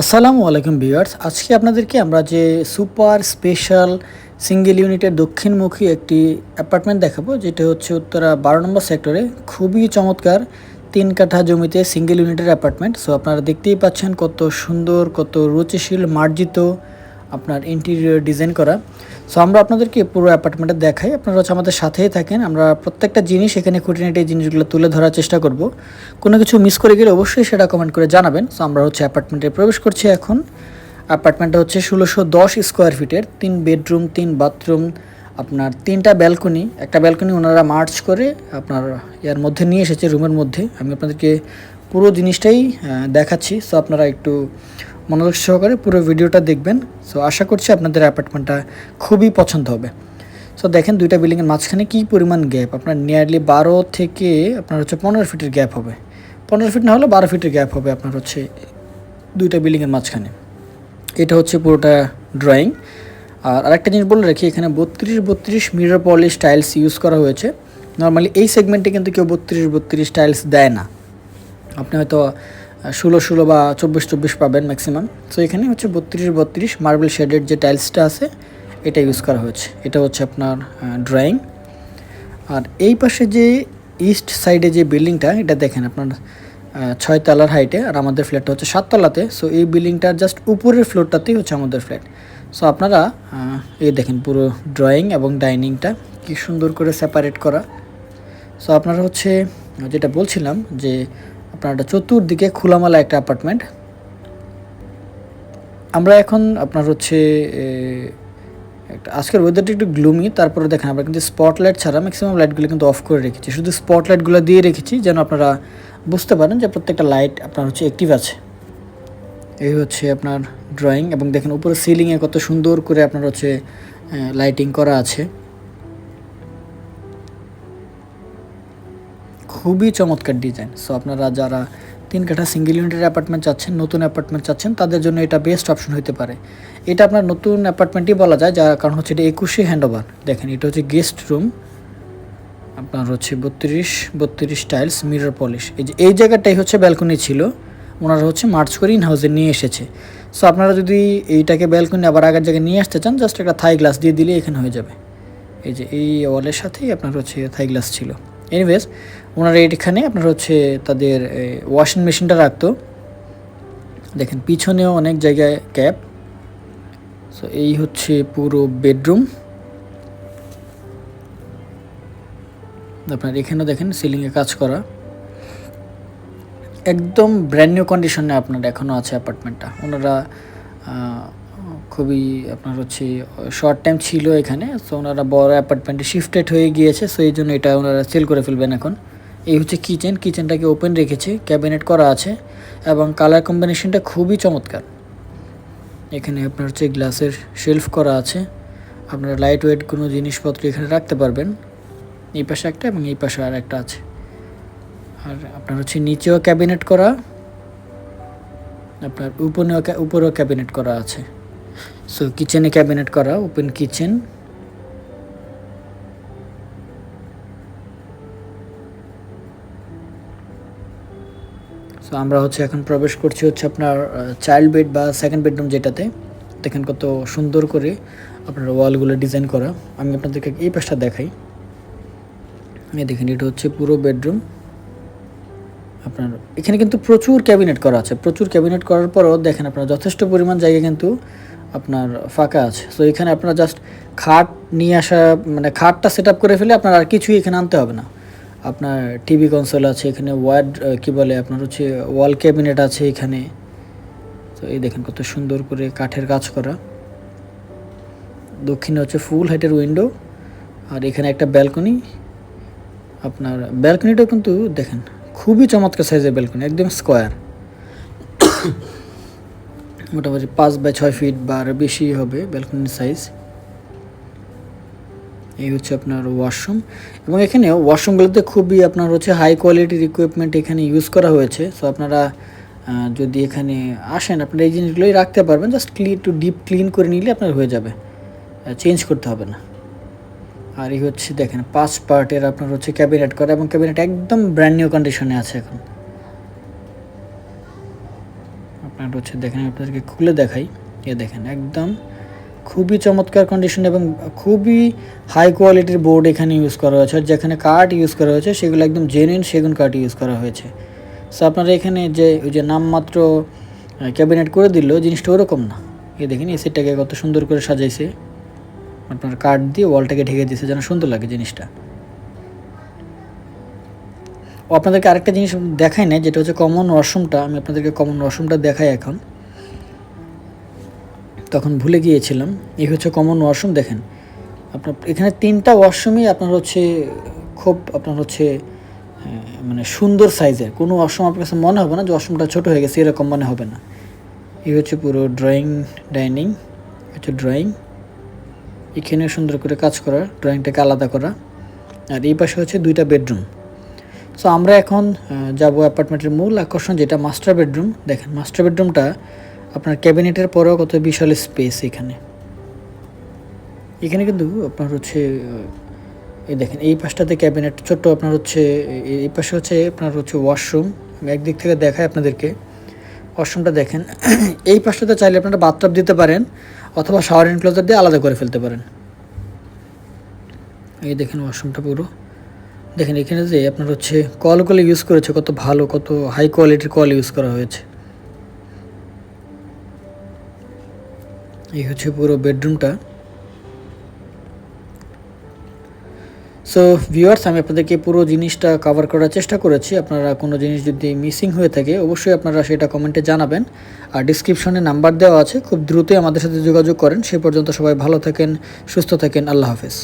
আসসালামু আলাইকুম ভিউয়ার্স। আজকে আপনাদেরকে আমরা যে সুপার স্পেশাল সিঙ্গেল ইউনিটের দক্ষিণমুখী একটি অ্যাপার্টমেন্ট দেখাবো, যেটা হচ্ছে উত্তরা বারো নম্বর সেক্টরে। খুবই চমৎকার তিন কাঠা জমিতে সিঙ্গেল ইউনিটের অ্যাপার্টমেন্ট। সো আপনারা দেখতেই পাচ্ছেন কত সুন্দর, কত রুচিশীল, মার্জিত আপনার ইন্টেরিয়র ডিজাইন করা। সো আমরা আপনাদেরকে পুরো অ্যাপার্টমেন্টে দেখাই। আপনারা হচ্ছে আমাদের সাথেই থাকেন। আমরা প্রত্যেকটা জিনিস এখানে খুঁটিনাটি জিনিসগুলো তুলে ধরার চেষ্টা করব। কোনো কিছু মিস করে গেলে অবশ্যই সেটা কমেন্ট করে জানাবেন। সো আমরা হচ্ছে অ্যাপার্টমেন্টে প্রবেশ করছি এখন। অ্যাপার্টমেন্টটা হচ্ছে ষোলোশো দশ স্কোয়ার ফিটের তিন বেডরুম তিন বাথরুম আপনার তিনটা ব্যালকনি একটা ব্যালকনি ওনারা মার্চ করে আপনার ইয়ার মধ্যে নিয়ে এসেছে রুমের মধ্যে। আমি আপনাদেরকে পুরো জিনিসটাই দেখাচ্ছি। সো আপনারা একটু মনোযোগ সহকারে পুরো ভিডিওটা দেখবেন। সো আশা করছি আপনাদের অ্যাপার্টমেন্টটা খুবই পছন্দ হবে। সো দেখেন দুইটা বিল্ডিংয়ের মাঝখানে কী পরিমাণ গ্যাপ আপনার নিয়ারলি বারো থেকে আপনার হচ্ছে পনেরো ফিটের গ্যাপ হবে। পনেরো ফিট না হলে বারো ফিটের গ্যাপ হবে আপনার হচ্ছে দুইটা বিল্ডিংয়ের মাঝখানে। এটা হচ্ছে পুরোটা ড্রয়িং আর আরেকটা জিনিস বলে রাখি, এখানে বত্রিশ বত্রিশ মিরর পলিশ টাইলস ইউজ করা হয়েছে। নর্মালি এই সেগমেন্টে কিন্তু কেউ বত্রিশ বত্রিশ টাইলস দেয় না। আপনি হয়তো ষোলো ষোলো বা চব্বিশ চব্বিশ পাবেন ম্যাক্সিমাম তো এখানে হচ্ছে বত্রিশ বত্রিশ মার্বেল শেডের যে টাইলসটা আছে, এটা ইউজ করা হয়েছে। এটা হচ্ছে আপনার ড্রয়িং আর এই পাশে যে ইস্ট সাইডে যে বিল্ডিংটা এটা দেখেন আপনার ছয় তলার হাইটে আর আমাদের ফ্ল্যাটটা হচ্ছে সাততলাতে সো এই বিল্ডিংটার জাস্ট উপরের ফ্লোরটাতেই হচ্ছে আমাদের ফ্ল্যাট সো আপনারা এই দেখেন পুরো ড্রয়িং এবং ডাইনিংটা কি সুন্দর করে সেপারেট করা। সো আপনারা হচ্ছে, যেটা বলছিলাম যে আপনার একটা চতুর্দিকে খোলামেলা একটা অ্যাপার্টমেন্ট আমরা এখন আপনার হচ্ছে আজকের ওয়েদারটা একটু গ্লুমি তারপরে দেখেন আমরা কিন্তু স্পটলাইট ছাড়া ম্যাক্সিমাম লাইটগুলো কিন্তু অফ করে রেখেছি। শুধু স্পটলাইটগুলো দিয়ে রেখেছি যেন আপনারা বুঝতে পারেন যে প্রত্যেকটা লাইট আপনার হচ্ছে অ্যাক্টিভ আছে। এই হচ্ছে আপনার ড্রয়িং এবং দেখেন উপরে সিলিংয়ে কত সুন্দর করে আপনার হচ্ছে লাইটিং করা আছে। খুবই চমৎকার ডিজাইন সো আপনারা যারা তিন কাঠা সিঙ্গেল ইউনিটের অ্যাপার্টমেন্ট চাচ্ছেন, নতুন অ্যাপার্টমেন্ট চাচ্ছেন, তাদের জন্য এটা বেস্ট অপশন হতে পারে। এটা আপনার নতুন অ্যাপার্টমেন্টই বলা যায়, যার কারণ হচ্ছে এটা একুশে হ্যান্ডওভার দেখেন, এটা হচ্ছে গেস্ট রুম আপনার হচ্ছে বত্রিশ বত্রিশ টাইলস মিরর পলিশ এই যে, এই জায়গাটাই হচ্ছে ব্যালকনি ছিল। ওনারা হচ্ছে মার্চ করে ইন হাউসে নিয়ে এসেছে। সো আপনারা যদি এইটাকে ব্যালকনি আবার আগের জায়গায় নিয়ে আসতে চান জাস্ট একটা থাই গ্লাস দিয়ে দিলে এখানে হয়ে যাবে। এই যে, এই ওয়ালের সাথেই আপনার হচ্ছে থাই গ্লাস ছিল। এনিওয়েজ ওনারা এইখানে আপনার হচ্ছে তাদের ওয়াশিং মেশিনটা রাখতো। দেখেন, পিছনেও অনেক জায়গায় ক্যাপ। সো এই হচ্ছে পুরো বেডরুম। আপনার এখানেও দেখেন সিলিংয়ে কাজ করা। একদম ব্র্যান্ড নিউ কন্ডিশনে আপনার এখনও আছে অ্যাপার্টমেন্টটা ওনারা খুবই আপনার হচ্ছে শর্ট টাইম ছিল এখানে সো ওনারা বড় অ্যাপার্টমেন্টে শিফটেড হয়ে গিয়েছে সো এই জন্য এটা ওনারা সেল করে ফেলবেন এখন। এই হচ্ছে কিচেন কিচেনটাকে ওপেন রেখেছে ক্যাবিনেট করা আছে, এবং কালার কম্বিনেশনটা খুবই চমৎকার। এখানে আপনার হচ্ছে গ্লাসের শেলফ করা আছে, আপনারা লাইট ওয়েট কোনো জিনিসপত্র এখানে রাখতে পারবেন, এই পাশে একটা এবং এই পাশে আর একটা আছে। আর আপনার হচ্ছে নিচেও ক্যাবিনেট করা, আপনার উপরেও উপরেও ক্যাবিনেট করা আছে। সো কিচেনে ক্যাবিনেট করা ওপেন কিচেন সো আমরা হচ্ছে এখন প্রবেশ করছি হচ্ছে আপনার চাইল্ড বেড বা সেকেন্ড বেডরুম যেটাতে। দেখেন কত সুন্দর করে আপনার ওয়ালগুলো ডিজাইন করা। আমি আপনাদেরকে এই পাশটা দেখাই। দেখেন, এটা হচ্ছে পুরো বেডরুম আপনার, এখানে কিন্তু প্রচুর ক্যাবিনেট করা আছে। প্রচুর ক্যাবিনেট করার পরও দেখেন আপনার যথেষ্ট পরিমাণ জায়গা কিন্তু আপনার ফাঁকা আছে। সো এখানে আপনারা জাস্ট খাট নিয়ে আসা মানে খাটটা সেট করে ফেলে আপনার আর কিছুই এখানে আনতে হবে না। আপনার টিভি কনসোল আছে, এখানে ওয়ার্ড কি বলে, আপনার হচ্ছে ওয়াল ক্যাবিনেট আছে এখানে। তো এই দেখেন কত সুন্দর করে কাঠের কাজ করা। দক্ষিণে হচ্ছে ফুল হাইটের উইন্ডো আর এখানে একটা ব্যালকনি আপনার ব্যালকনিটাও কিন্তু দেখেন, খুবই চমৎকার সাইজের ব্যালকনি একদম স্কোয়ার মোটামুটি পাঁচ বাই ছয় ফিট বা আরও বেশি হবে ব্যালকনির সাইজ এই হচ্ছে আপনার ওয়াশরুম এবং এখানে ওয়াশরুমগুলোতে খুবই আপনার হচ্ছে হাই কোয়ালিটির ইকুইপমেন্ট এখানে ইউজ করা হয়েছে। সো আপনারা যদি এখানে আসেন, আপনারা এই জিনিসগুলোই রাখতে পারবেন। জাস্ট ক্লিন একটু ডিপ ক্লিন করে নিলে আপনার হয়ে যাবে। চেঞ্জ করতে হবে না। আর এই হচ্ছে দেখেন, পাঁচ পার্টের আপনার হচ্ছে ক্যাবিনেট করা এবং ক্যাবিনেট একদম ব্র্যান্ড নিউ কন্ডিশনে আছে এখন। আপনার হচ্ছে দেখেন আপনাদেরকে খুলে দেখাই। এ দেখেন, একদম খুবই চমৎকার কন্ডিশন এবং খুবই হাই কোয়ালিটির বোর্ড এখানে ইউজ করা হয়েছে। আর যেখানে কাঠ ইউজ করা হয়েছে, সেগুলো একদম জেনুইন সেগুন কাঠ ইউজ করা হয়েছে। সো আপনারা এখানে যে, ওই যে নামমাত্র ক্যাবিনেট করে দিল, জিনিসটা ওরকম না। এ দেখেন এসিটাকে কত সুন্দর করে সাজাইছে। আপনার কাঠ দিয়ে ওয়ালটাকে ঢেকে দিয়েছে, যেন সুন্দর লাগে জিনিসটা। আপনাদেরকে আরেকটা জিনিস দেখাই না যেটা হচ্ছে কমন ওয়াশরুমটা আমি আপনাদেরকে কমন ওয়াশরুমটা দেখাই এখন। তখন ভুলে গিয়েছিলাম, এই হচ্ছে কমন ওয়াশরুম দেখেন। আপনার এখানে তিনটা ওয়াশরুমই আপনার হচ্ছে খুব, আপনার হচ্ছে মানে সুন্দর সাইজের কোনো ওয়াশরুম আপনার কাছে মনে হবে না যে ওয়াশরুমটা ছোটো হয়ে গেছে, এরকম মনে হবে না। এই হচ্ছে পুরো ড্রয়িং ডাইনিং হচ্ছে ড্রয়িং এখানে সুন্দর করে কাজ করা ড্রয়িংটাকে আলাদা করা। আর এই পাশে হচ্ছে দুইটা বেডরুম সো আমরা এখন যাব অ্যাপার্টমেন্টের মূল আকর্ষণ, যেটা মাস্টার বেডরুম দেখেন মাস্টার বেডরুমটা আপনার ক্যাবিনেটের পরেও কত বিশাল স্পেস এখানে। এখানে কিন্তু আপনার হচ্ছে এই দেখেন, এই পাশটাতে ক্যাবিনেট, ছোট্ট আপনার হচ্ছে এই- পাশে হচ্ছে আপনার হচ্ছে ওয়াশরুম আমি একদিক থেকে দেখাই আপনাদেরকে। ওয়াশরুমটা দেখেন, এই পাশটাতে চাইলে আপনারা বাথটাব দিতে পারেন, অথবা শাওয়ার এনক্লোজার দিয়ে আলাদা করে ফেলতে পারেন। এই দেখেন ওয়াশরুমটা পুরো। দেখেন, এখানে যে আপনার হচ্ছে কলগুলো ইউজ করেছে, কত ভালো, কত হাই কোয়ালিটির কল ইউজ করা হয়েছে। এই হচ্ছে পুরো বেডরুমটা সো ভিউয়ার্স আমি আপনাদেরকে পুরো জিনিসটা কভার করার চেষ্টা করেছি। আপনারা কোনো জিনিস যদি মিসিং হয়ে থাকে, অবশ্যই আপনারা সেটা কমেন্টে জানাবেন। আর ডিসক্রিপশনে নাম্বার দেওয়া আছে। খুব দ্রুতই আমাদের সাথে যোগাযোগ করেন। সে পর্যন্ত সবাই ভালো থাকেন, সুস্থ থাকেন। আল্লাহ হাফেজ।